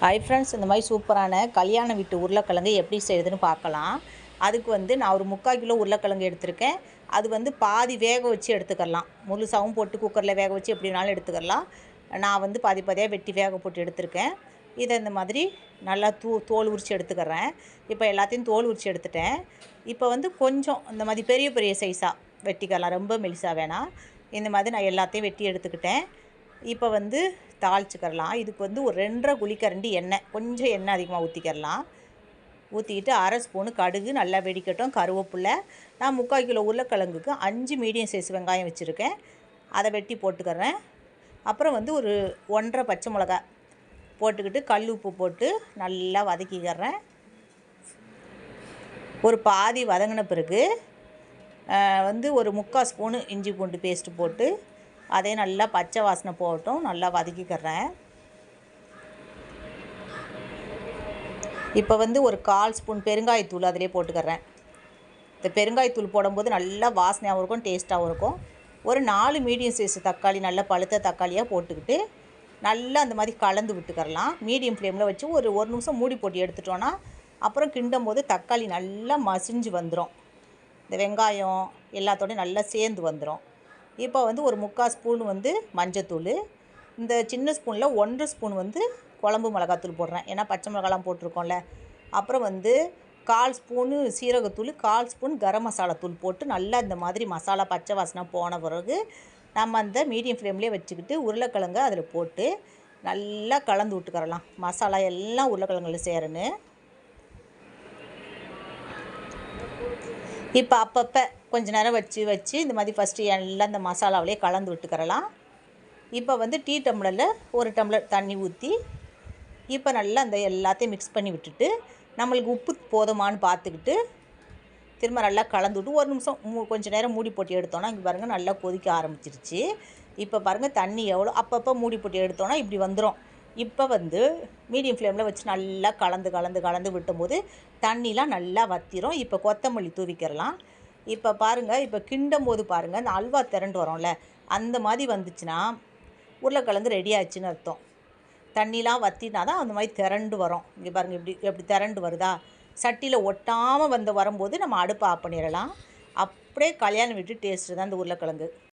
Hi friends இந்த மாதிரி சூப்பரான கல்யாண வீட்டு உருளைக்கிழங்கு எப்படி செய்யுதுன்னு பார்க்கலாம். அதுக்கு வந்து நான் ஒரு முக்கால் கிலோ உருளைக்கிழங்கு எடுத்திருக்கேன். அது வந்து பாதி வேக வச்சு எடுத்துக்கலாம். முழுசாகவும் போட்டு குக்கரில் வேக வச்சு எப்படினாலும் எடுத்துக்கலாம். நான் வந்து பாதி பாதியாக வெட்டி வேக போட்டு எடுத்திருக்கேன். இதை இந்த மாதிரி நல்லா தூ தோல் உரித்து எடுத்துக்கிறேன். இப்போ எல்லாத்தையும் தோல் உரித்து எடுத்துட்டேன். இப்போ வந்து கொஞ்சம் இந்த மாதிரி பெரிய பெரிய சைஸாக வெட்டிக்கலாம். ரொம்ப மெலிசாக வேணாம். இந்த மாதிரி நான் எல்லாத்தையும் வெட்டி எடுத்துக்கிட்டேன். இப்போ வந்து தாளிச்சுக்கிறலாம். இதுக்கு வந்து ஒரு ரெண்டரை குழிக்கரண்டி எண்ணெய் கொஞ்சம் எண்ணெய் அதிகமாக ஊற்றிக்கிறலாம் ஊற்றிக்கிட்டு அரை ஸ்பூனு கடுகு நல்லா வெடிக்கட்டும் கருவேப்பில்லை. நான் முக்கால் கிலோ உருளைக்கிழங்குக்கு அஞ்சு மீடியம் சைஸ் வெங்காயம் வச்சுருக்கேன். அதை வெட்டி போட்டுக்கிறேன். அப்புறம் வந்து ஒரு ஒன்றரை பச்சை மிளகா போட்டுக்கிட்டு கல் உப்பு போட்டு நல்லா வதக்கிக்கிறேன். ஒரு பாதி வதங்கின பிறகு வந்து ஒரு முக்கால் ஸ்பூனு இஞ்சி பூண்டு பேஸ்ட்டு போட்டு அதே நல்லா பச்சை வாசனை போகட்டும் நல்லா வதக்கிக்கிறேன். இப்போ வந்து ஒரு கால் ஸ்பூன் பெருங்காயத்தூள் அதிலே போட்டுக்கிறேன். இந்த பெருங்காயத்தூள் போடும்போது நல்லா வாசனையாகவும் இருக்கும் டேஸ்ட்டாகவும் இருக்கும். ஒரு நாலு மீடியம் சைஸ் தக்காளி நல்லா பழுத்த தக்காளியாக போட்டுக்கிட்டு நல்லா அந்த மாதிரி கலந்து விட்டுக்கரலாம். மீடியம் ஃப்ளேமில் வச்சு ஒரு ஒரு நிமிஷம் மூடி போட்டு எடுத்துட்டோன்னா அப்புறம் கிண்டும் போது தக்காளி நல்லா மசிஞ்சு வந்துடும் இந்த வெங்காயம் எல்லாத்தோடையும் நல்லா சேர்ந்து வந்துடும் இப்போ வந்து ஒரு முக்கால் ஸ்பூன் வந்து மஞ்சத்தூள் இந்த சின்ன ஸ்பூனில் ஒன்றரை ஸ்பூன் வந்து குழம்பு மிளகாத்தூள் போடுறேன். ஏன்னா பச்சை மிளகாலாம் போட்டிருக்கோம்ல. அப்புறம் வந்து கால் ஸ்பூனு சீரகத்தூள் கால் ஸ்பூன் கரம் மசாலா தூள் போட்டு நல்லா இந்த மாதிரி மசாலா பச்சை வாசனை போன பிறகு நம்ம அந்த மீடியம் ஃப்ளேம்லேயே வச்சுக்கிட்டு உருளைக்கிழங்கு அதில் போட்டு நல்லா கலந்து விட்டுக்கரலாம் மசாலா எல்லாம் உருளைக்கிழங்குல சேரணும். இப்போ அப்பப்போ கொஞ்ச நேரம் வச்சு வச்சு இந்த மாதிரி ஃபஸ்ட்டு எல்லாம் இந்த மசாலாவிலே கலந்து விட்டுக்கிறலாம். இப்போ வந்து டீ டம்ளரில் ஒரு டம்ளர் தண்ணி ஊற்றி இப்போ நல்லா அந்த எல்லாத்தையும் மிக்ஸ் பண்ணி விட்டுட்டு நம்மளுக்கு உப்பு போதுமான்னு பார்த்துக்கிட்டு திரும்ப நல்லா கலந்து விட்டு ஒரு நிமிஷம் மூ கொஞ்சம் நேரம் மூடி போட்டு எடுத்தோன்னா இங்கே பாருங்கள் நல்லா கொதிக்க ஆரம்பிச்சிருச்சு. இப்போ பாருங்கள் தண்ணி எவ்வளோ அப்பப்போ மூடி போட்டு எடுத்தோன்னா இப்படி வந்துடும் இப்போ வந்து மீடியம் ஃப்ளேமில் வச்சு நல்லா கலந்து கலந்து கலந்து விட்டும்போது தண்ணிலாம் நல்லா வத்திரும். இப்போ கொத்தமல்லி தூவிக்கிறலாம். இப்போ பாருங்கள் இப்போ கிண்டும் போது பாருங்கள் அந்த அல்வா திரண்டு வரோம்ல அந்த மாதிரி வந்துச்சுன்னா உருளைக்கிழங்கு ரெடி ஆச்சுன்னு அர்த்தம். தண்ணிலாம் வத்தினா தான் அந்த மாதிரி திரண்டு வரும். இங்கே பாருங்கள் இப்படி எப்படி திரண்டு வருதா? சட்டியில் ஒட்டாமல் வந்து வரும்போது நம்ம அடுப்பை ஆஃப் பண்ணிடலாம். அப்படியே கல்யாணம் விட்டு டேஸ்ட்டு தான் இந்த உருளைக்கிழங்கு.